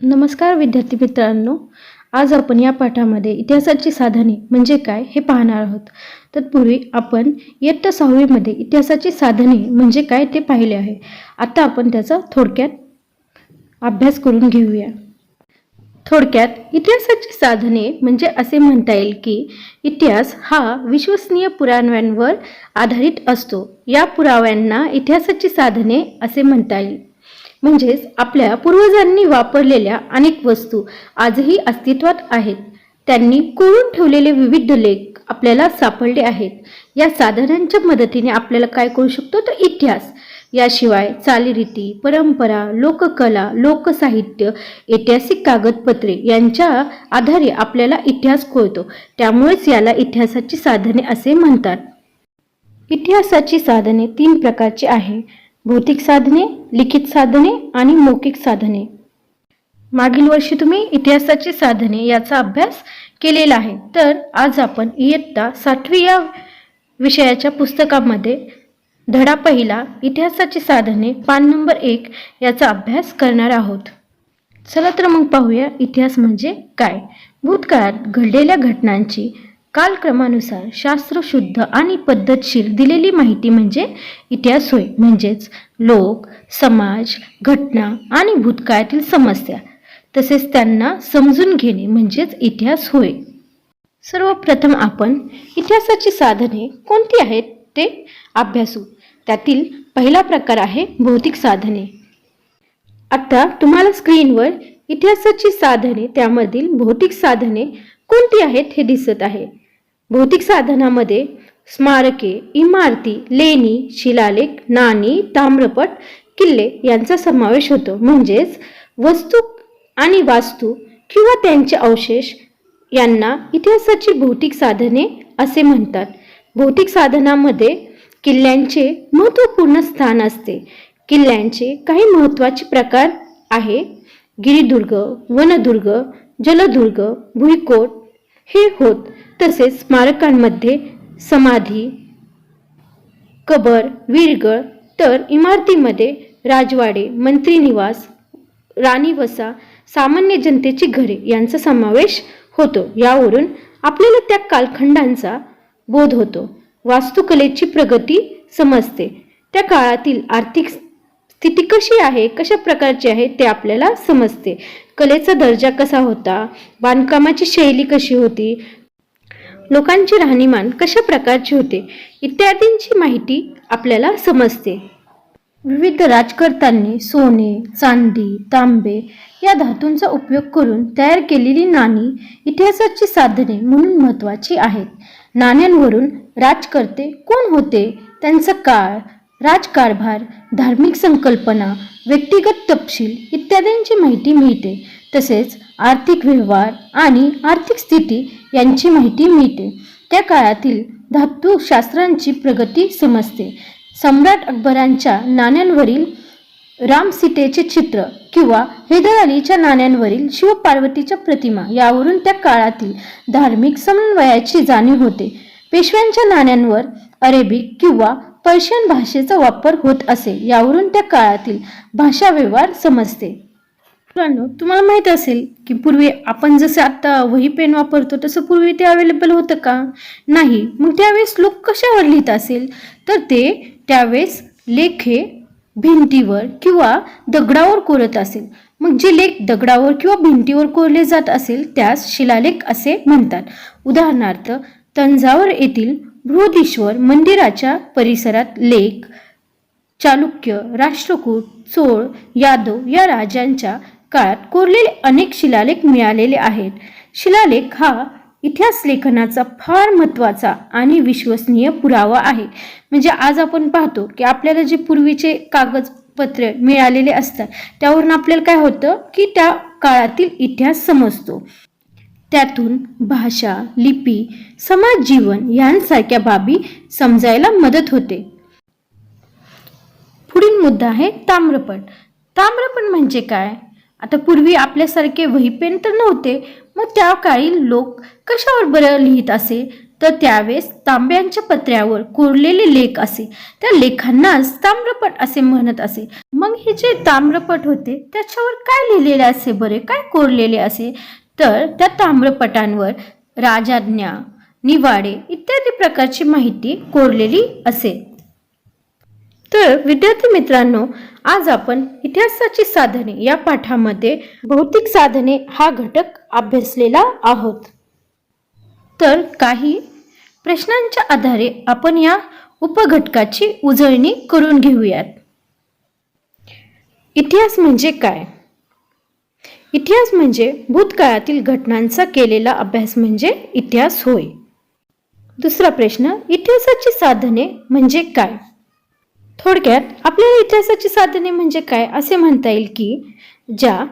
नमस्कार विद्यार्थी मित्रांनो आज आपण या पाठामध्ये इतिहासाची साधने म्हणजे काय हे पाहणार आहोत. तत्पूर्वी आपण इयत्ता सहावीमध्ये इतिहासाची साधने म्हणजे काय ते पाहिले आहे. आता आपण त्याचा थोडक्यात अभ्यास करून घेऊया. थोडक्यात इतिहासाची साधने म्हणजे असे म्हणता येईल की इतिहास हा विश्वसनीय पुराव्यांवर आधारित असतो. या पुराव्यांना इतिहासाची साधने असे म्हणता येईल. म्हणजेच आपल्या पूर्वजांनी वापरलेल्या अनेक वस्तू आजही अस्तित्वात आहेत. त्यांनी कोरून ठेवलेले विविध लेख आपल्याला सापडले आहेत. या साधनांच्या मदतीने आपल्याला काय करू शकतो? तर इतिहास. याशिवाय चालीरीती परंपरा लोककला लोकसाहित्य ऐतिहासिक कागदपत्रे यांच्या आधारे आपल्याला इतिहास कळतो. त्यामुळेच याला इतिहासाची साधने असे म्हणतात. इतिहासाची साधने तीन प्रकारची आहे. भौतिक साधने लिखित साधने आणि मौखिक साधने. मागील वर्षी तुम्ही इतिहासाची साधने याचा अभ्यास केलेला आहे. तर आज आपण इयत्ता सातवी या विषयाच्या पुस्तकामध्ये धडा पहिला इतिहासाची साधने पान नंबर एक याचा अभ्यास करणार आहोत. चला तर मग पाहूया इतिहास म्हणजे काय? भूतकाळात घडलेल्या घटनांची कालक्रमानुसार शास्त्रशुद्ध आणि पद्धतशीर दिलेली माहिती म्हणजे इतिहास होय. म्हणजेच लोक समाज घटना आणि भूतकाळातील समस्या. तसेच त्यांना समजून घेणे म्हणजेच इतिहास होय. सर्वप्रथम आपण इतिहासाची साधने कोणती आहेत ते अभ्यासू. त्यातील पहिला प्रकार आहे भौतिक साधने. आता तुम्हाला स्क्रीनवर इतिहासाची साधने त्यामधील भौतिक साधने कोणती आहेत हे दिसत आहे. भौतिक साधनामध्ये स्मारके इमारती लेणी शिलालेख नाणी ताम्रपट किल्ले यांचा समावेश होतो. म्हणजेच वस्तू आणि वास्तू किंवा त्यांचे अवशेष यांना इतिहासाची भौतिक साधने असे म्हणतात. भौतिक साधनामध्ये किल्ल्यांचे महत्त्वपूर्ण स्थान असते. किल्ल्यांचे काही महत्त्वाचे प्रकार आहे. गिरिदुर्ग वनदुर्ग जलदुर्ग भुईकोट हे होत. तसेच स्मारकांमध्ये समाधी कबर विरगळ तर इमारतीमध्ये राजवाडे मंत्री निवास सामान्य जनतेची घरे यांचा समावेश होतो. यावरून आपल्याला त्या कालखंडांचा बोध होतो. वास्तुकलेची प्रगती समजते. त्या काळातील आर्थिक स्थिती कशी आहे कशा प्रकारची आहे ते आपल्याला समजते. कलेचा दर्जा कसा होता? बांधकामाची शैली कशी होती? लोकांची राहणीमान कशा प्रकारची होते? इत्यादींची माहिती आपल्याला समजते. विविध राजकर्त्यांनी सोने चांदी तांबे या धातूंचा उपयोग करून तयार केलेली नाणी इतिहासाची साधने म्हणून महत्त्वाची आहेत. नाण्यांवरून राजकर्ते कोण होते? त्यांचा काळ राजकारभार धार्मिक संकल्पना व्यक्तिगत तपशील इत्यादींची माहिती मिळते. तसेच आर्थिक व्यवहार आणि आर्थिक स्थिती यांची माहिती मिळते. त्या काळातील धातुशास्त्रांची प्रगती समजते. सम्राट अकबरांच्या नाण्यांवरील राम सीतेचे चित्र किंवा हैदर अलीच्या नाण्यांवरील शिवपार्वतीच्या प्रतिमा यावरून त्या काळातील धार्मिक समन्वयाची जाणीव होते. पेशव्यांच्या नाण्यांवर अरेबिक किंवा पर्शियन भाषेचा वापर होत असे यावरून त्या काळातील भाषा व्यवहार समजते. मित्रांनो तुम्हाला माहीत असेल की पूर्वी आपण जसं आता वही पेन वापरतो तसं पूर्वी ते अवेलेबल होतं का? नाही. मग त्यावेळेस लोक कशावर लिहित असेल? तर ते त्यावेळेस लेख हे भिंतीवर किंवा दगडावर कोरत असेल. मग जे लेख दगडावर किंवा भिंतीवर कोरले जात असेल त्यास शिलालेख असे म्हणतात. उदाहरणार्थ तंजावर येथील बृहदीश्वर मंदिराच्या परिसरात लेख चालुक्य राष्ट्रकूट चोळ यादव या राजांच्या काळात कोरलेले अनेक शिलालेख मिळालेले आहेत. शिलालेख हा इतिहास लेखनाचा फार महत्त्वाचा आणि विश्वसनीय पुरावा आहे. म्हणजे आज आपण पाहतो की आपल्याला जे पूर्वीचे कागदपत्र मिळालेले असतात त्यावरून आपल्याला काय होतं की त्या काळातील इतिहास समजतो. त्यातून भाषा लिपी समाज जीवन यांसारख्या बाबी समजायला मदत होते. पुढील मुद्दा आहे ताम्रपट ताम्रपट म्हणजे काय? आता पूर्वी आपल्यासारखे वहीपेन तर नव्हते मग त्या काळी लोक कशावर बरं लिहित असे? तर त्यावेळेस तांब्यांच्या पत्र्यावर कोरलेले लेख असे. त्या लेखांनाच ताम्रपट असे म्हणत असे. मग हे जे ताम्रपट होते त्याच्यावर काय लिहिलेले असे? बरे काय कोरलेले असे? तर त्या ताम्रपटांवर राजाज्ञा निवाडे इत्यादी प्रकारची माहिती कोरलेली असेल तर विद्यार्थी मित्रांनो आज आपण इतिहासाची साधने या पाठामध्ये भौतिक साधने हा घटक अभ्यासलेला आहोत. तर काही प्रश्नांच्या आधारे आपण या उपघटकाची उजळणी करून घेऊयात. इतिहास म्हणजे काय? इतिहास म्हणजे भूतकाळातील घटनांचा केलेला अभ्यास म्हणजे इतिहास होय. दुसरा प्रश्न इतिहासाची साधने म्हणजे काय? थोडक्यात आपल्याला इतिहासाची साधने म्हणजे काय असे म्हणता येईल की ज्या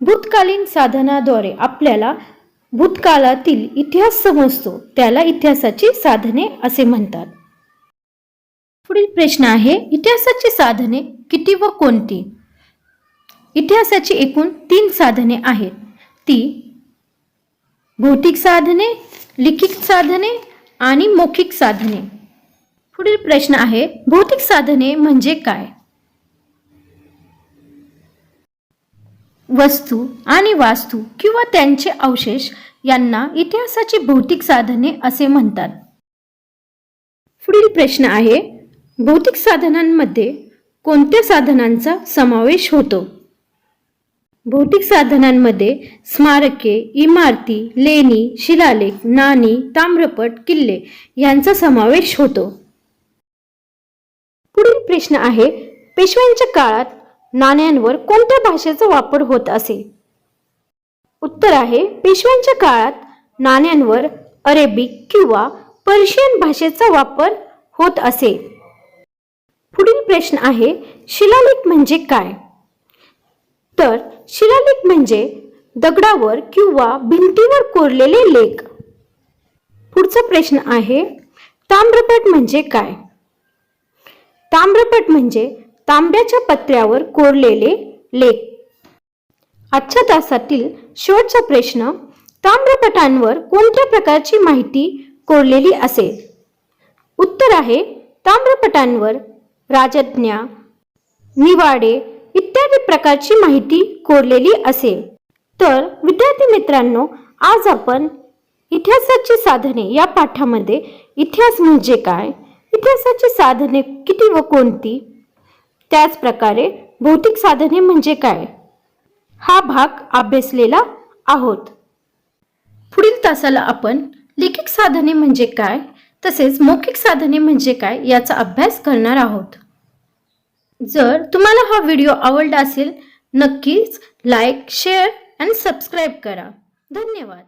भूतकालीन साधनाद्वारे आपल्याला भूतकाळातील इतिहास समजतो त्याला इतिहासाची साधने असे म्हणतात. पुढील प्रश्न आहे इतिहासाची साधने किती व कोणती? इतिहासाची एकूण तीन साधने आहेत. ती भौतिक साधने लिखित साधने आणि मौखिक साधने. पुढील प्रश्न आहे भौतिक साधने म्हणजे काय? वस्तू आणि वास्तू किंवा त्यांचे अवशेष यांना इतिहासाची भौतिक साधने असे म्हणतात. पुढील प्रश्न आहे भौतिक साधनांमध्ये कोणत्या साधनांचा समावेश होतो? भौतिक साधनांमध्ये स्मारके इमारती लेणी शिलालेख नाणी ताम्रपट किल्ले यांचा समावेश होतो. पुढील प्रश्न आहे पेशव्यांच्या काळात नाण्यांवर कोणत्या भाषेचा वापर होत असे? उत्तर आहे पेशव्यांच्या काळात नाण्यांवर अरेबिक किंवा पर्शियन भाषेचा वापर होत असे. पुढील प्रश्न आहे शिलालेख म्हणजे काय? तर शिलालेख म्हणजे दगडावर किंवा भिंतीवर कोरलेले लेख. पुढचा प्रश्न आहे ताम्रपट म्हणजे काय? ताम्रपट म्हणजे तांब्याच्या पत्र्यावर कोरलेले लेख. आजच्या तासातील शेवटचा प्रश्न ताम्रपटांवर कोणत्या प्रकारची माहिती कोरलेली असेल? उत्तर आहे ताम्रपटांवर राजज्ञा निवाडे इत्यादी प्रकारची माहिती कोरलेली असेल. तर विद्यार्थी मित्रांनो आज आपण इतिहासाची साधने या पाठामध्ये इतिहास म्हणजे काय इतिहासाची साधने किती व कोणती त्याचप्रकारे भौतिक साधने म्हणजे काय हा भाग अभ्यासलेला आहोत. पुढील तासाला आपण लिखित साधने म्हणजे काय तसेच मौखिक साधने म्हणजे काय याचा अभ्यास करणार आहोत. जर तुम्हाला हा व्हिडिओ आवडला असेल नक्कीच लाईक शेअर आणि सबस्क्राईब करा. धन्यवाद.